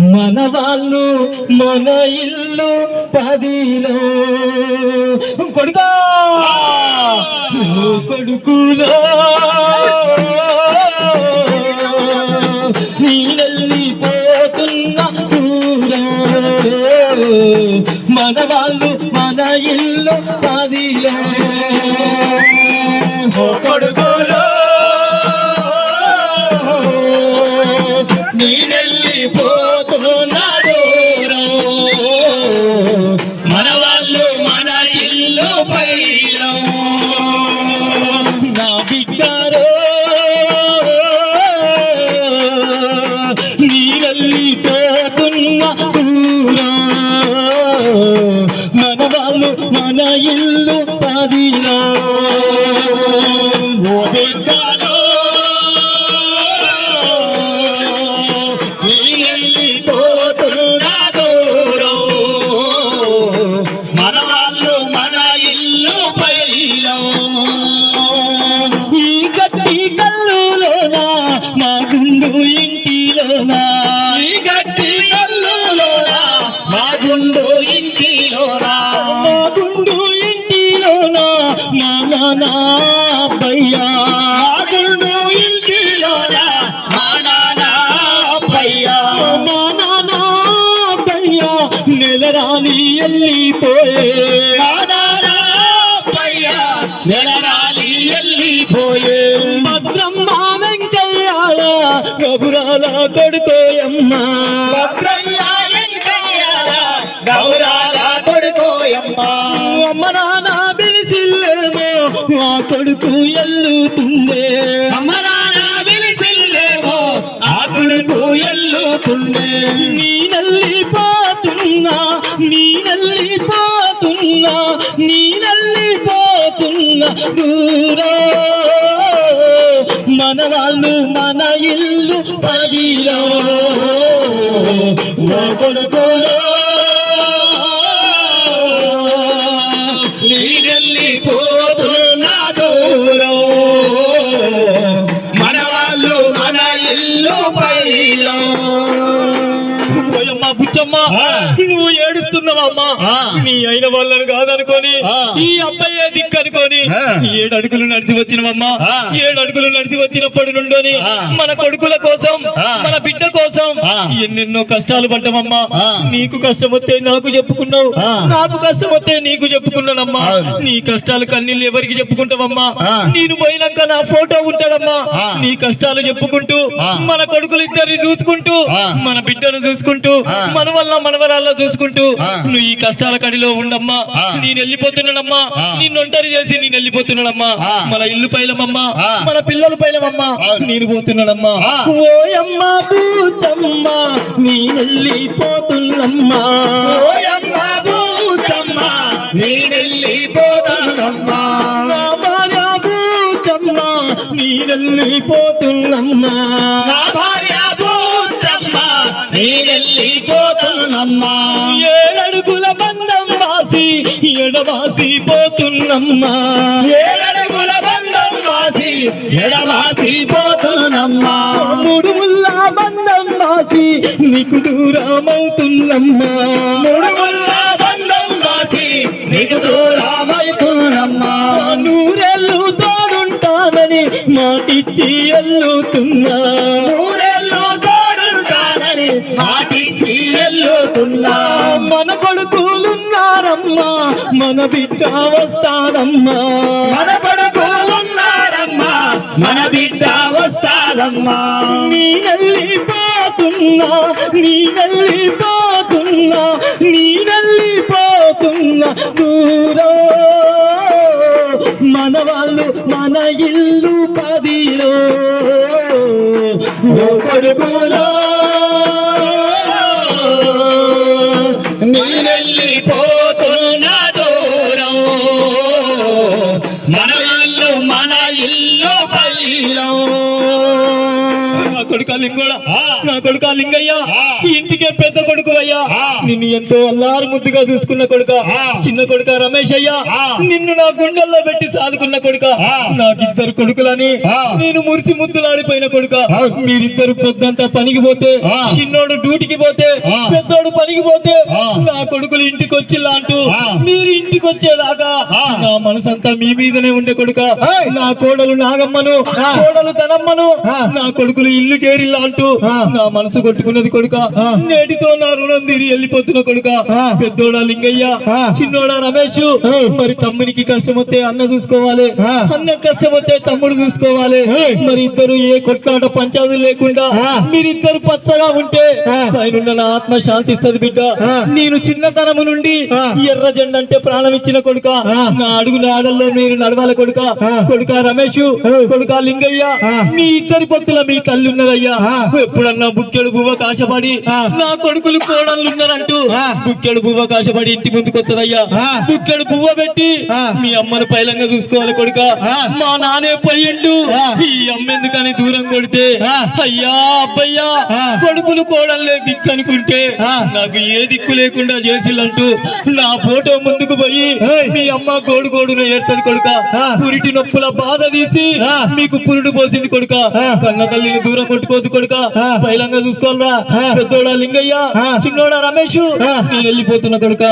మన వాళ్ళు మన ఇల్లు పదిలో. కొడుకా! కొడుకులో. నీ నాన్న అబ్బయ్యా నెలరాని వెళ్ళిపోయే మా నాన్న అబ్బయ్యా నెలరాని వెళ్ళిపోయే భద్రమ్మ వెంకయ్యాల గబురాల కొడుకోయమ్మ భద్రయ్య వెంకయ్యాల గౌరాల కొడుకోయమ్మ అమ్మ ఎల్లుతుందే అమ్మ నాన్న బిలిసిల్లేమో ఆ కొడుకు ఎల్లుతుందే. నీ నల్లిపోతున్నా నీ నల్లిపోతున్నా నీ నల్లిపోతున్నా దూరా. మన వాళ్ళు మన ఇల్లు పదిలో. కొడుకోలో. నీరెళ్ళిపోతున్న నువ్వు ఏడుస్తున్నావమ్మా. నీ అయిన వాళ్ళని కాదనుకొని. ఈ అబ్బాయే అనుకొని ఆ. ఏడు అడుగులు నడిచి వచ్చినవమ్మా ఆ. ఏడు అడుగులు నడిచి వచ్చినప్పటి నుండి. మన కొడుకుల కోసం. మన బిడ్డ కోసం. ఎన్నెన్నో కష్టాలు పడ్డామమ్మా. నీకు కష్టం వస్తే నాకు చెప్పుకున్నావు. నాకు కష్టం వస్తే నీకు చెప్పుకున్నానమ్మా. నీ కష్టాలు కన్నీళ్ళు ఎవరికి చెప్పుకుంటావమ్మా. నేను పోయినాక నా ఫోటో ఉంటాడమ్మా. నీ కష్టాలు చెప్పుకుంటూ. మన కొడుకులు ఇద్దరిని చూసుకుంటూ. మన బిడ్డను చూసుకుంటూ. మన వల్ల మనవరాల్లో చూసుకుంటూ. నువ్వు ఈ కష్టాల కడిలో ఉండమ్మా. నేను వెళ్ళిపోతున్నానమ్మా. నిన్ను ఒంటరి చేసి నేను వెళ్ళిపోతున్నానమ్మా ఆ. మన ఇల్లు పైలమమ్మా. మన పిల్లలు పైలమమ్మా. నేను పోతున్నానమ్మా ఆ. ఓయమ్మ పూచమ్మ నీ వెళ్ళిపోతున్నమ్మా ఓయమ్మ నేనెళ్ళిపోతానమ్మా నా భార్య పూచమ్మ నీ వెళ్ళిపోతున్నమ్మా నా భార్య బూచమ్మ నేనెళ్ళిపోతానమ్మా ఏడడుగుల బంధం వాసి ఎడవాసి పోతున్నమ్మా ఏడడుగుల బంధం వాసి ఎడవాసి పోతున్నమ్మా. మూడు ముల్లా బంధం వాసి నీకు దూరమవుతున్నమ్మా. ముడుగుల్ల బంధం వాసి నీకు దూరమవుతున్నమ్మా. నూరెళ్ళు తోడుంటానని మాటిచ్చి ఎల్లుతున్నా మన బిడ్డ వస్తానమ్మా. మన కొడుకులున్నారమ్మా. మన బిడ్డ వస్తాదమ్మా నీ వెళ్ళిపోతున్నా నీ వెళ్ళిపోతున్నా నీ వెళ్ళిపోతున్నా దూరం. మన వాళ్ళు మన ఇల్లు పదిలో. కొడుకులో మన నా కొడుక లింగయ్య. ఈ ఇంటికే పెద్ద కొడుకు అయ్యా. నిన్ను ఎంతో అల్లారు ముద్దుగా చూసుకున్న కొడుక. చిన్న కొడుక రమేష్ అయ్యా. నిన్ను నా గుండెల్లో పెట్టి సాదుకున్న కొడుక. నాకిద్దరు కొడుకులని. నేను మురిసి ముద్దులాడిపోయిన కొడుక. మీరిద్దరు పొద్దంతా పనికి పోతే. చిన్నోడు డ్యూటీకి పోతే. పెద్దోడు పనికి పోతే. నా కొడుకులు ఇంటికి వచ్చిల్లా అంటూ. మీరు ఇంటికి వచ్చేదాకా ఆ. నా మనసంతా మీ మీదనే ఉండే కొడుక. నా కోడలు నాగమ్మను. కోడలు ధనమ్మను ఆ. నా కొడుకులు ఇల్లు చేరిల్లా అంటూ. నా మనసు కొట్టుకున్నది కొడుక. నేటితో నా రుణం తీరి వెళ్ళిపోతున్న కొడుక. పెద్దోడా లింగయ్య. చిన్నోడా రమేష్. మరి తమ్మునికి కష్టం వస్తే అన్న చూసుకోవాలి. అన్న కష్టం వస్తే తమ్ముడు చూసుకోవాలి. మరి ఇద్దరు ఏ కొట్లాట పంచాదులు లేకుండా. మీరిద్దరు పచ్చగా ఉంటే. పైనున్న నా ఆత్మ శాంతిస్తుంది బిడ్డ. నేను చిన్నతనము నుండి. ఎర్ర జెండ అంటే ప్రాణం ఇచ్చిన కొడుక. నా అడుగు నాడల్లో మీరు నడవాలి కొడుక. కొడుక రమేష్ కొడుక లింగయ్య. మీ ఇద్దరి పొత్తుల మీ తల్లి ఉన్నదయ్యా ఆ. ఎప్పుడన్నా బుక్కెడు బువ్వ కాశపడి. నా కొడుకులు కోడళ్ళు ఉన్నారంటూ. బుక్కెడు బువ్వ కాశపడి ఇంటి ముందుకు వస్తుందయ్యా. బుక్కెడు బువ్వ పెట్టి. మీ అమ్మను పైలంగా చూసుకోవాలి కొడుక. మా నానే పోయిండు ఆ. ఈ అమ్మ ఎందుకని దూరం కొడితే. అయ్యా అబ్బయ్యా. కొడుకులు కోడళ్ళే దిక్కు అనుకుంటే. నాకు ఏ దిక్కు లేకుండా చేసిల్లంటూ నా ఫోటో ముందుకు పోయి. మీ అమ్మ గోడు గోడున ఏడుతుంది కొడుక. పురిటి నొప్పుల బాధ తీసి. మీకు పురుడు పోసింది కొడుక. కన్న తల్లిని దూరం కొట్టుకోవద్దు కొడుక పైలంగా చూసుకోవాలరా. పెద్దోడా లింగయ్య. చిన్నోడా రమేష్. నేను వెళ్ళిపోతున్నా కొడుక